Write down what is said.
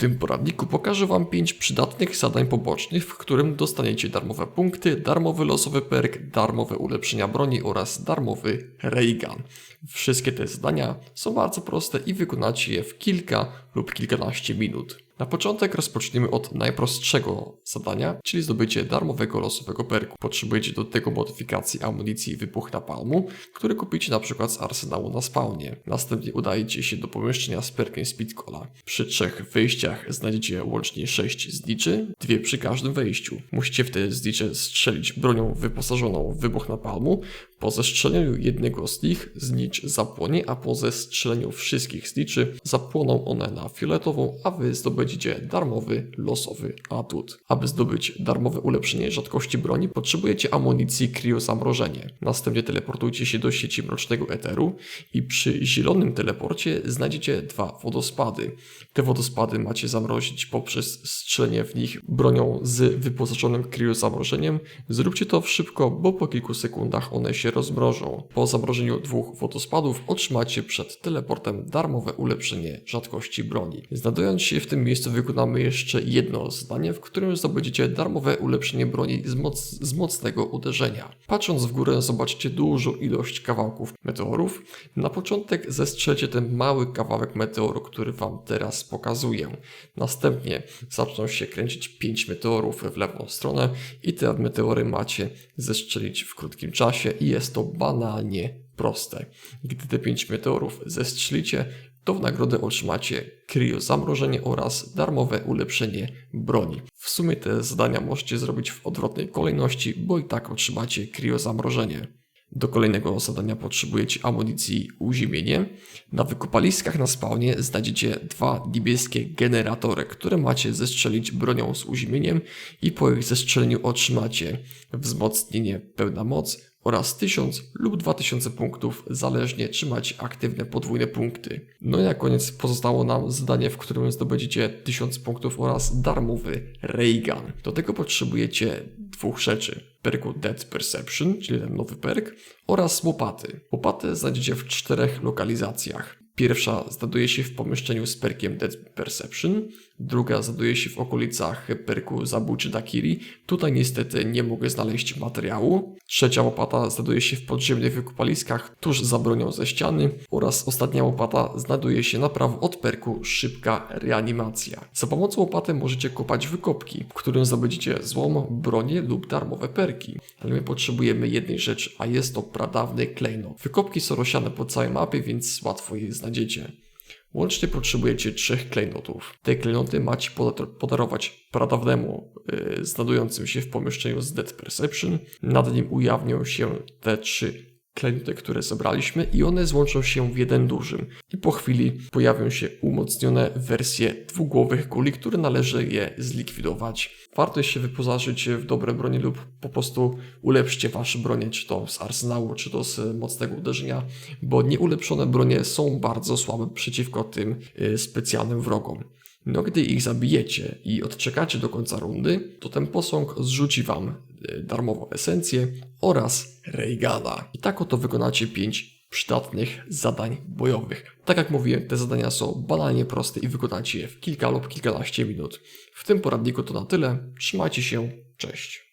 tym poradniku pokażę Wam 5 przydatnych zadań pobocznych, w którym dostaniecie darmowe punkty, darmowy losowy perk, darmowe ulepszenia broni oraz darmowy raygun. Wszystkie te zadania są bardzo proste i wykonacie je w kilka lub kilkanaście minut. Na początek rozpoczniemy od najprostszego zadania, czyli zdobycie darmowego losowego perku. Potrzebujecie do tego modyfikacji amunicji wybuch napalmu, który kupicie na przykład z arsenału na spawnie. Następnie udajecie się do pomieszczenia z perkiem Speedcola. Przy trzech wyjściach znajdziecie łącznie 6 zliczy, dwie przy każdym wejściu. Musicie w te zlicze strzelić bronią wyposażoną w wybuch napalmu. Po zestrzeleniu jednego z nich znicz zapłonie, a po zestrzeleniu wszystkich zliczy zapłoną one na fioletową, a wy zdobędziecie darmowy losowy atut. Aby zdobyć darmowe ulepszenie rzadkości broni, potrzebujecie amunicji Cryo Zamrożenie. Następnie teleportujcie się do sieci Mrocznego Eteru i przy zielonym teleporcie znajdziecie dwa wodospady. Te wodospady macie zamrozić poprzez strzelenie w nich bronią z wyposażonym Cryo Zamrożeniem. Zróbcie to szybko, bo po kilku sekundach one się rozmrożą. Po zamrożeniu dwóch wodospadów otrzymacie przed teleportem darmowe ulepszenie rzadkości broni. Znajdując się w tym miejscu wykonamy jeszcze jedno zadanie, w którym zdobędziecie darmowe ulepszenie broni z, moc, z mocnego uderzenia. Patrząc w górę zobaczycie dużą ilość kawałków meteorów. Na początek zestrzelcie ten mały kawałek meteoru, który Wam teraz pokazuję. Następnie zaczną się kręcić 5 meteorów w lewą stronę i te meteory macie zestrzelić w krótkim czasie i to banalnie proste. Gdy te 5 meteorów zestrzelicie, to w nagrodę otrzymacie kryo zamrożenie oraz darmowe ulepszenie broni. W sumie te zadania możecie zrobić w odwrotnej kolejności, bo i tak otrzymacie kryo zamrożenie. Do kolejnego zadania potrzebujecie amunicji uziemienie. Na wykopaliskach na spawnie znajdziecie dwa niebieskie generatory, które macie zestrzelić bronią z uziemieniem i po ich zestrzeleniu otrzymacie wzmocnienie pełna moc oraz 1000 lub 2000 punktów, zależnie czy macie aktywne podwójne punkty. No i na koniec pozostało nam zadanie, w którym zdobędziecie 1000 punktów oraz darmowy Raygun. Do tego potrzebujecie dwóch rzeczy. Perku Dead Perception, czyli ten nowy perk, oraz łopaty. Łopaty znajdziecie w czterech lokalizacjach. Pierwsza znajduje się w pomieszczeniu z perkiem Dead Perception, druga znajduje się w okolicach perku Zabójczy Dakiri. Tutaj niestety nie mogę znaleźć materiału. Trzecia łopata znajduje się w podziemnych wykopaliskach tuż za bronią ze ściany oraz ostatnia łopata znajduje się na prawo od perku Szybka Reanimacja. Za pomocą łopaty możecie kopać wykopki, w którym zdobędziecie złom, bronię lub darmowe perki. Ale my potrzebujemy jednej rzeczy, a jest to pradawny klejnot. Wykopki są rozsiane po całej mapie, więc łatwo je znajdziecie. Łącznie potrzebujecie trzech klejnotów. Te klejnoty macie poda- podarować praдаwnemu yy, znajdującym się w pomieszczeniu z Dead Perception. Nad nim ujawnią się te trzy klejnoty, które zebraliśmy i one złączą się w jeden dużym. I po chwili pojawią się umocnione wersje dwugłowych kuli, które należy je zlikwidować. Warto się wyposażyć w dobre bronie lub po prostu ulepszcie wasze bronie, czy to z arsenału, czy to z mocnego uderzenia, bo nieulepszone bronie są bardzo słabe przeciwko tym y, specjalnym wrogom. No gdy ich zabijecie i odczekacie do końca rundy, to ten posąg zrzuci wam y, darmową esencję oraz Reigana. I tak oto wykonacie 5 przydatnych zadań bojowych. Tak jak mówiłem, te zadania są banalnie proste i wykonacie je w kilka lub kilkanaście minut. W tym poradniku to na tyle. Trzymajcie się, cześć.